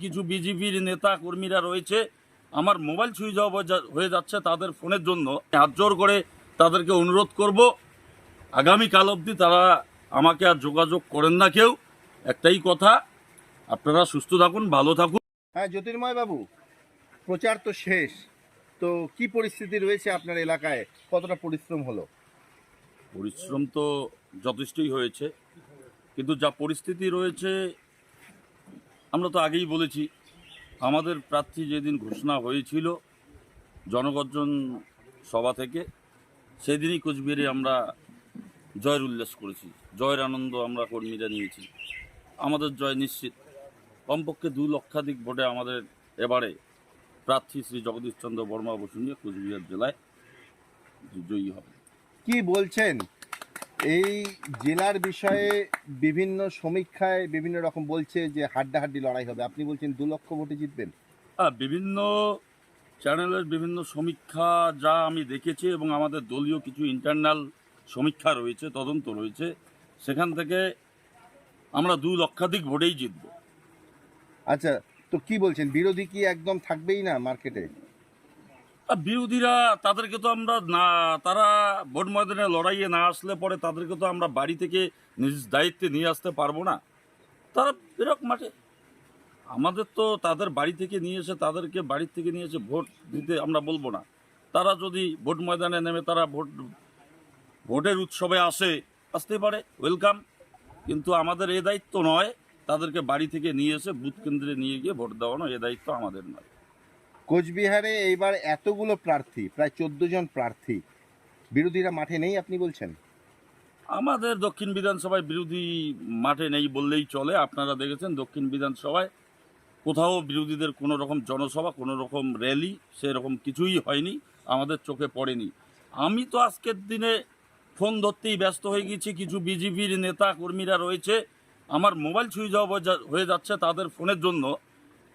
কিছু বিজেপির নেতা কর্মীরা রয়েছে। আমার মোবাইল সুইচ অফ হয়ে যা- হয়ে যাচ্ছে তাদের ফোনের জন্য। হাত জোর করে তাদেরকে অনুরোধ করব আগামীকাল অবধি তারা আমাকে আর যোগাযোগ করেন না কেউ। একটাই কথা আপনারা সুস্থ থাকুন ভালো থাকুন। হ্যাঁ জ্যোতির্ময় বাবু প্রচার তো শেষ। তো কি পরিস্থিতি রয়েছে আপনার এলাকায়? কতটা পরিশ্রম হলো? পরিশ্রম তো যথেষ্টই হয়েছে। কিন্তু যা পরিস্থিতি রয়েছে আমরা তো আগেই বলেছি, আমাদের প্রার্থী যেদিন ঘোষণা হয়েছিল জনগর্জন সভা থেকে, সেদিনই কোচবিহারে আমরা জয়ের উল্লাস করেছি, জয়ের আনন্দ আমরা কর্মীরা নিয়েছি। আমাদের জয় নিশ্চিত। কমপক্ষে দু লক্ষাধিক ভোটে আমাদের এবারে প্রার্থী শ্রী জগদীশচন্দ্র বর্মা বসু নিয়ে কোচবিহার জেলায় জয়ী হবে। কি বলছেন? এই জেলার বিষয়ে বিভিন্ন সমীক্ষায় বিভিন্ন রকম বলছে যে হাড্ডাহাড্ডি লড়াই হবে। আপনি বলছেন দু লক্ষ ভোটে জিতবেন। হ্যাঁ বিভিন্ন চ্যানেলের বিভিন্ন সমীক্ষা যা আমি দেখেছি এবং আমাদের দলীয় কিছু ইন্টারনাল সমীক্ষা রয়েছে তদন্ত রয়েছে সেখান থেকে আমরা দু লক্ষাধিক ভোটেই জিতব। আচ্ছা তো কি বলছেন? বিরোধী কি একদম থাকবেই না মার্কেটে? বিরোধীরা তাদেরকে তো আমরা না, তারা ভোট ময়দানে লড়াইয়ে না আসলে পরে তাদেরকে তো আমরা বাড়ি থেকে নিজ দায়িত্বে নিয়ে আসতে পারব না। তারা বেরোক মাঠে আমাদের তো তাদের বাড়ি থেকে নিয়ে এসে তাদেরকে বাড়ি থেকে নিয়ে এসে ভোট দিতে আমরা বলব না। তারা যদি ভোট ময়দানে নেমে তারা ভোট ভোটের উৎসবে আসে, আসতে পারে, ওয়েলকাম। কিন্তু আমাদের এ দায়িত্ব নয়, তাদেরকে বাড়ি থেকে নিয়ে এসে বুথ কেন্দ্রে নিয়ে গিয়ে ভোট দেওয়ানো এ দায়িত্ব আমাদের নয়। কোচবিহারে এইবার এতগুলো প্রার্থী, প্রায় চোদ্দ জন প্রার্থী বিরোধীরা মাঠে নেই আপনি বলছেন? আমাদের দক্ষিণ বিধানসভায় বিরোধী মাঠে নেই বললেই চলে। আপনারা দেখেছেন দক্ষিণ বিধানসভায় কোথাও বিরোধীদের কোনো রকম জনসভা, কোনো রকম র্যালি সেরকম কিছুই হয়নি, আমাদের চোখে পড়েনি। আমি তো আজকের দিনে ফোন ধরতেই ব্যস্ত হয়ে গেছি কিছু বিজেপির নেতা কর্মীরা রয়েছে, আমার মোবাইল সুইচ অফ হয়ে যা- হয়ে যাচ্ছে তাদের ফোনের জন্য।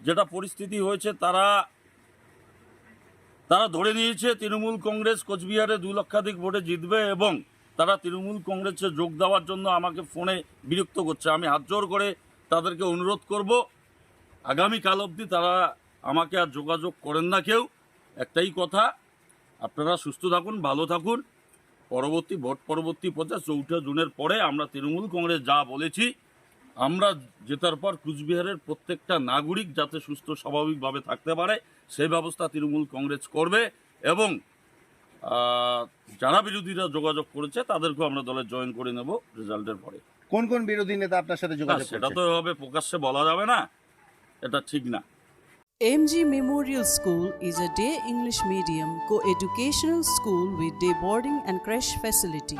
যেটা পরিস্থিতি হয়েছে তারা তারা ধরে নিয়েছে তৃণমূল কংগ্রেস কোচবিহারে দু লক্ষাধিক ভোটে জিতবে এবং তারা তৃণমূল কংগ্রেসে যোগ দেওয়ার জন্য আমাকে ফোনে বিরক্ত করছে। আমি হাত জোর করে তাদেরকে অনুরোধ করব, আগামীকাল অবধি তারা আমাকে আর যোগাযোগ করেন না কেউ। একটাই কথা, আপনারা সুস্থ থাকুন, ভালো থাকুন। পরবর্তী ভোট, পরবর্তী পর্যায়ে চৌঠা জুনের পরে আমরা তৃণমূল কংগ্রেস যা বলেছি আমরা জেতার পর কুচবিহারের প্রত্যেকটা নাগরিক যাতে সুস্থ স্বাভাবিকভাবে থাকতে পারে সেই ব্যবস্থা তৃণমূল কংগ্রেস করবে এবং যারা বিরোধীরা যোগাযোগ করেছে তাদেরকেও আমরা দলে জয়েন করে নেব রেজাল্টের পরে। কোন কোন বিরোধী নেতা আপনার সাথে যোগাযোগ সেটা তো এভাবে প্রকাশ্যে বলা যাবে না এটা ঠিক না। MG Memorial School is a day English medium co-educational school with day boarding and creche facility.